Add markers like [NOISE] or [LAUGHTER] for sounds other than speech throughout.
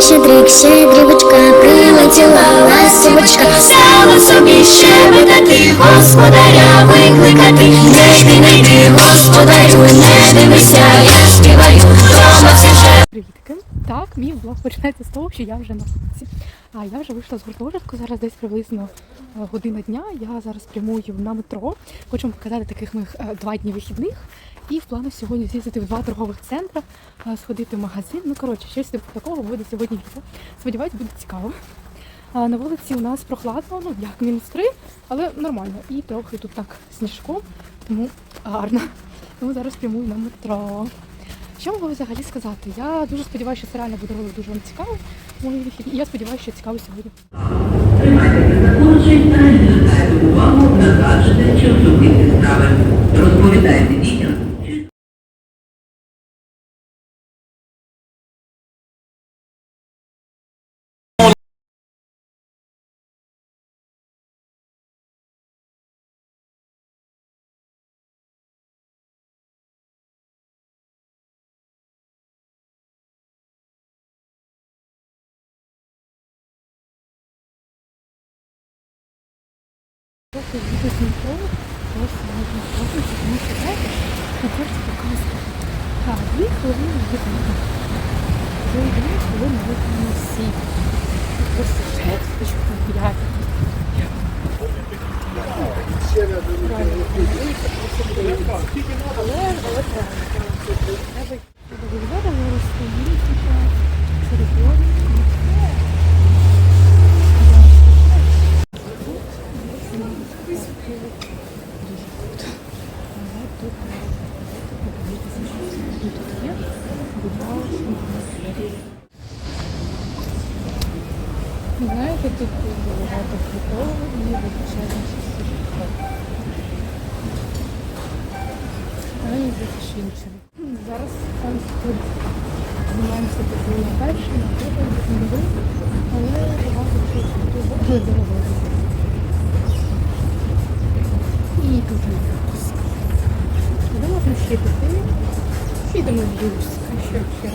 Щедрик, щедрик, щедрівочка, прилетіла ластівочка, стала собі щебетати, господаря викликати. Не йди, не йди, господарю, не дивися, я співаю, дома вже Привітки. Так, мій влог починається з того, що я вже на вулиці. А я вже вийшла з гуртожитку, зараз десь приблизно е, година дня. Я зараз прямую на метро. Хочу вам показати таких моїх е, два дні вихідних. І в плану сьогодні з'їздити в два торгових центри, е, сходити в магазин. Ну коротше, щось типу такого буде сьогодні відео. Сподіваюсь, буде цікаво. На вулиці у нас прохладно, ну як мінус три, але нормально. І трохи тут так сніжком, тому гарно. Тому зараз прямую на метро. Що можу взагалі сказати? Я дуже сподіваюся, що це реально буде дуже вам цікавий. Мої вихідні. І я сподіваюся, що цікавий сьогодні. Тримайтеся законочень та чи особисті справи. Розповідайте дітям. Трохи їду з метро, просто можна тому що знаєте, на карті показує. Так, дві хвилини від мене. Вже дві хвилини від всі. Просто шерсть, що там. Але, але правильно. Треба виглядати, зараз стоїть, серед Знаєте, тут багато фруктового і визначаємо сушка. А не за. Зараз там тут займаємося такою на перший, на другий, але багато чого дуже дорого. І тут люкс. Куди можна ще піти? Підемо в люкс. А що ще?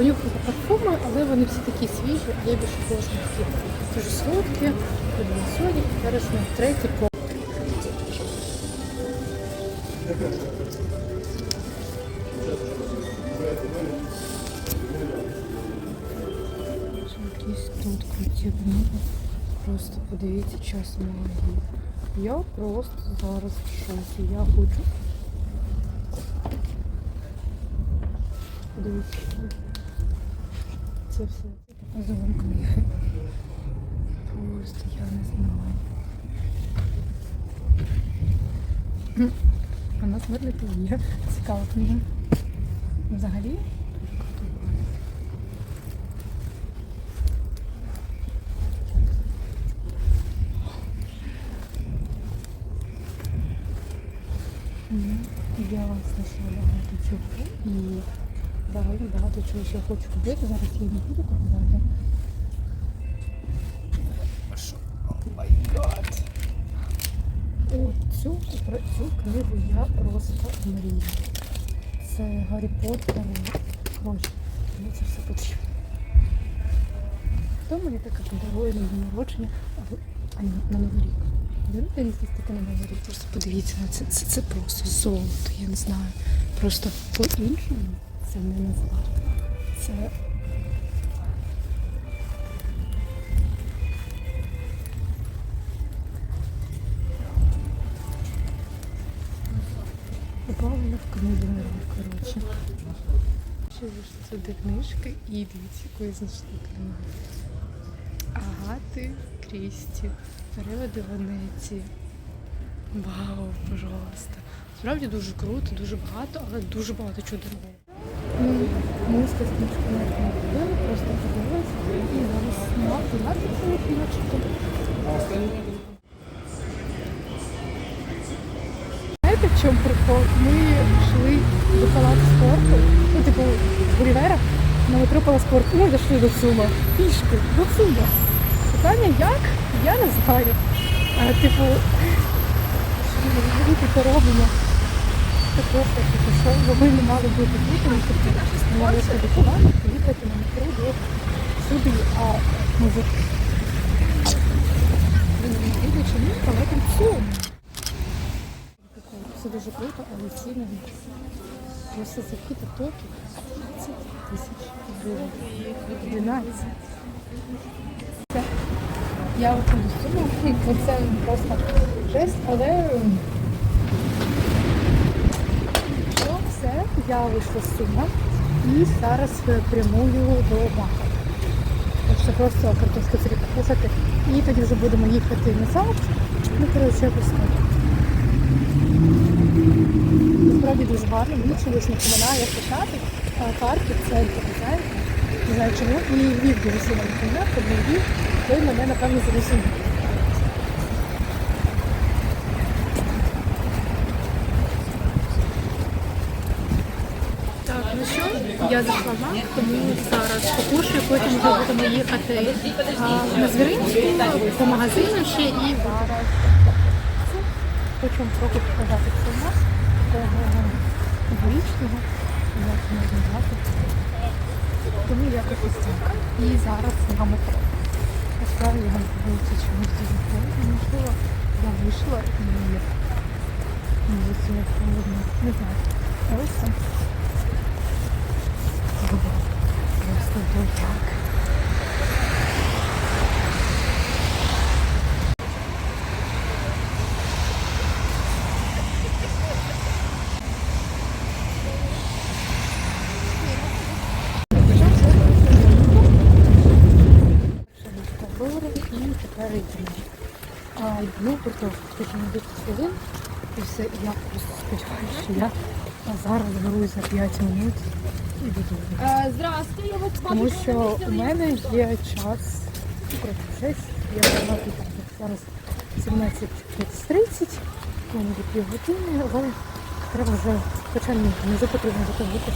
Понюхала парфуми, але вони всі такі свіжі, а я більше кожні такі дуже солодкі, будемо сьогодні. Зараз на третій по. Якісь тут круті книги. Просто подивіться час магії. Я просто зараз в шоці. Я хочу. Подивіться. Це все. Показував книги. Просто я не знаю. Хм. А нас медлити є. Цікава книга. Взагалі. Мгм. Я знайшла багато чого і взагалі багато чого ще хочу купити. Зараз я не буду купувати. О, цю, про цю книгу я просто мрію. Це Гаррі Поттер. Коротше, мені це все потрібно. Хто мені таке подарує на день народження, а ні, на Новий рік? Даруйте мені щось таке на Новий рік. Просто подивіться на це. Це, це просто золото, я не знаю. Просто по-іншому це не назвати. Це Попала в книгу, коротше. Ще вийшли сюди книжки і дивіться, яку я знайшла. Агати Крісті. Переводи Венеції. Вау, пожалуйста. Справді дуже круто, дуже багато, але дуже багато чого дорого. Ми з книжку не купили, просто подивилися і зараз мати гарно начебто. Знаєте, в чому прикол? Ми йшли до палацу спорту, ну, типу, з Гулівера, на метро палац спорту, дійшли до Сума. Пішки, до Сума. Питання як? Я не знаю. А, типу, [LAUGHS] що ми робимо? Це просто що, бо ми не мали бути тут, тому що ми мали подихувати, поїхати на метро до сюди, а ми вже не видно, чи ні, але там Сум. Все дуже круто, але ціни просто за какие-то токи 15 тисяч гривень. 12. Це я виходжу з цього, бо це просто жесть, але що все, я вийшла з сума і зараз е, прямую до. Так що просто картошку фрі покушати. І тоді вже будемо їхати назад. Ну, коротше, якось так. Насправді дуже гарно, мені чогось напоминає Хрещатик, Харків, центр, знаєте. Не знаю чому. І Львів дуже сильно напоминає, тому Львів, той мене, напевно, зрозумів. Так, ну що, я зайшла в банк, тому зараз покушаю, потім вже будемо їхати а, на Звіринську, по магазину ще і. Хочу вам трохи показати це у нас такого дворічного, як можна назвати. Тому якось ось так. І зараз на метро. Насправді я вулиці чомусь дуже холодно, можливо, я вийшла і мені цього холодно. Не знаю. Це Просто так. Доларів і тепер йдемо. А йдемо просто скажімо 10 хвилин. І все, я просто сподіваюся, що я зараз беру за 5 минут і буду. Здравствуйте, я вот Тому що у мене є час, ну, 6, я була тут зараз 17.30, у мене пів години, але треба вже, хоча ні, не потрібно закінчити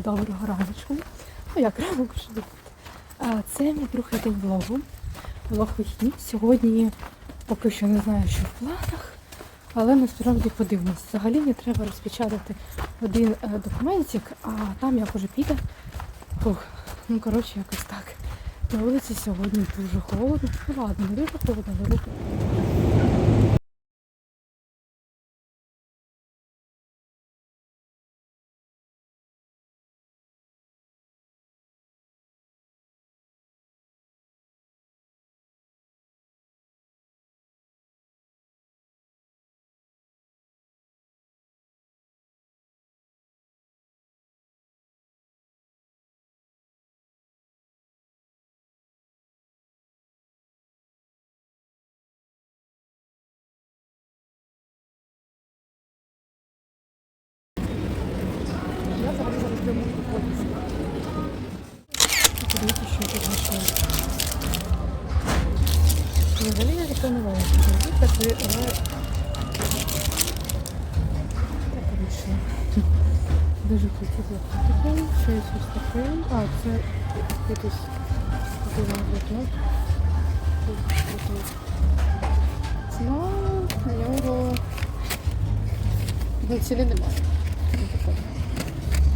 доброго раночку. Ну як ранок тут? А, Це мій другий день влогу. Влог вихідні. Сьогодні поки що не знаю, що в планах, але насправді подивимось. Взагалі мені треба розпечатати один е, документик, а там як уже піде. Фух, ну коротше, якось так. На вулиці сьогодні дуже холодно. Ну ладно, не дуже холодно, але Взагалі я не але так вийшло. Дуже круті блокнотики. Ще є ось таке. А, це якийсь такий. Дуже крутий. Ціна на нього ну, ціни немає. Ну.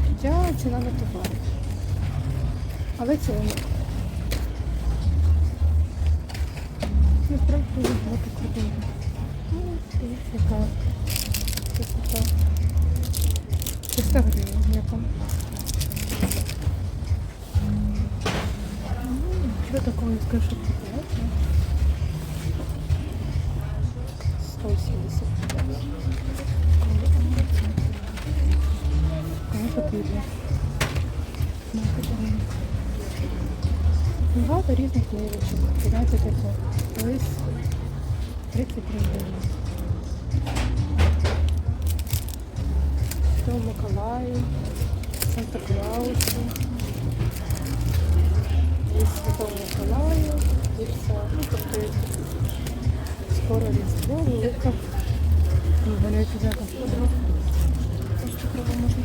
Хоча ціна на товар. Але ціна не. Насправді дуже багато крутого. Ну, ось яка. Ось така. 300 гривень, яка. Ну, Що такого, я скажу, купувати? 175. Кому Багато різних книжечок. Знаєте, таке. Колись 33 гривні. Святому Миколаю, Санта Клаусу. І Святому Миколаю. Все. Ну, тобто скоро Різдво, велика. Ну, комп'ютер. Просто кругом можна.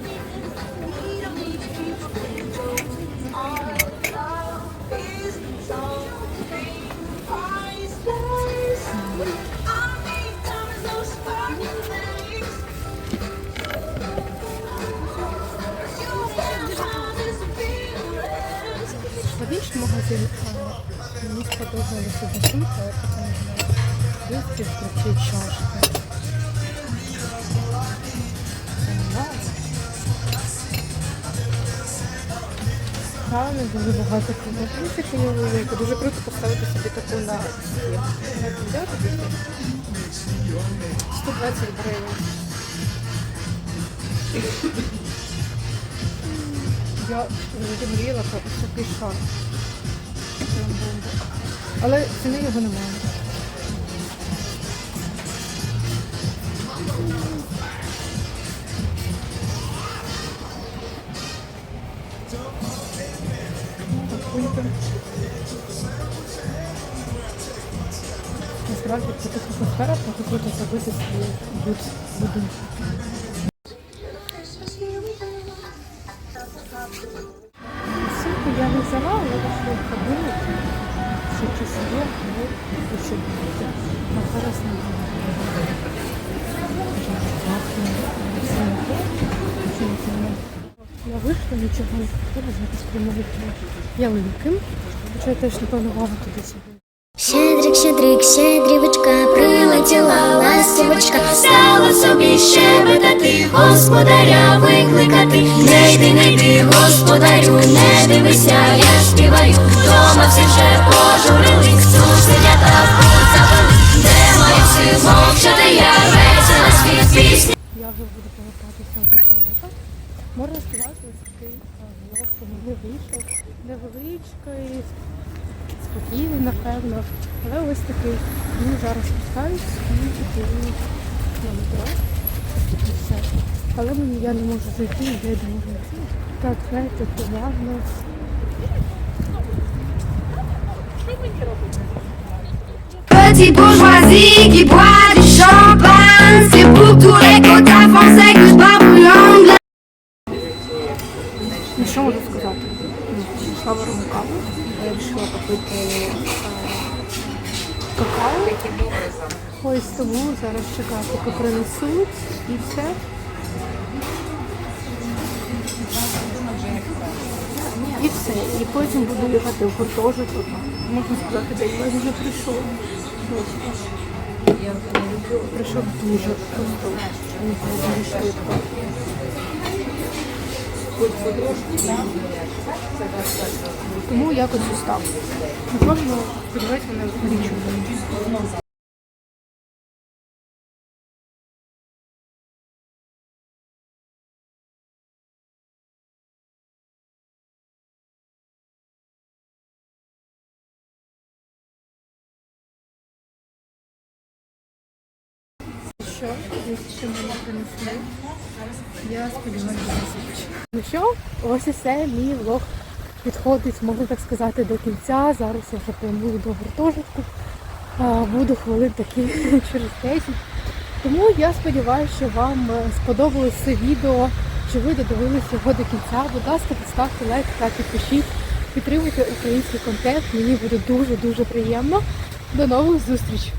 Логічний магазин, а мені сподобалася засунка, я не знаю. Дивіться, кричить чашки. Правильно, дуже багато поставити собі таку на стіл. 120 гривень. Я не мріяла про такий шар. Але ціни його немає. Насправді це така атмосфера, поки круто забити свій буд- купила, ялинки. Хоча я теж напевно вагу туди собі. Щедрик, щедрик, щедрівочка, прилетіла ластівочка, стала собі щебетати, господаря викликати. Не йди, не йди, господарю, не дивися, я співаю. Дома всі вже пожурились, сусідята позабили. Де маю всі мовчати, я весела світ пісні. Я вже буду повертатися в готелика. Можна е, влог у мене вийшов. Невеличкий, спокійний, напевно. Але ось такий. Ну, зараз спускаюсь і йду на метро. І все. Але мені я не можу зайти, я не можу зайти. Так, знаєте, поважно. Petite bourgeoisie qui boit du champagne, c'est pour tous les quotas français que je barbouille l'anglais. Ну, що можу сказати? Ну, Пішла варимо каву. Я вирішила попити е, какао. Ось тому зараз чекаю, поки принесуть і все. І все. І потім буду їхати в гуртожиток. Можна сказати, день мене вже прийшов. Прийшов дуже просто дуже швидко. Тому якось ось так. Напевно, сподіваюся, мене взагалі Що, якщо мене принесли, я сподіваюся, Ну що, ось і все, мій влог підходить, можна так сказати, до кінця. Зараз я вже прямую до гуртожитку. Буду хвилин такі [LAUGHS] через 10. Тому я сподіваюся, що вам е, сподобалось це відео, що ви додивилися його до кінця. Будь ласка, поставте лайк та підпишіть. Підтримуйте український контент. Мені буде дуже дуже приємно. До нових зустріч!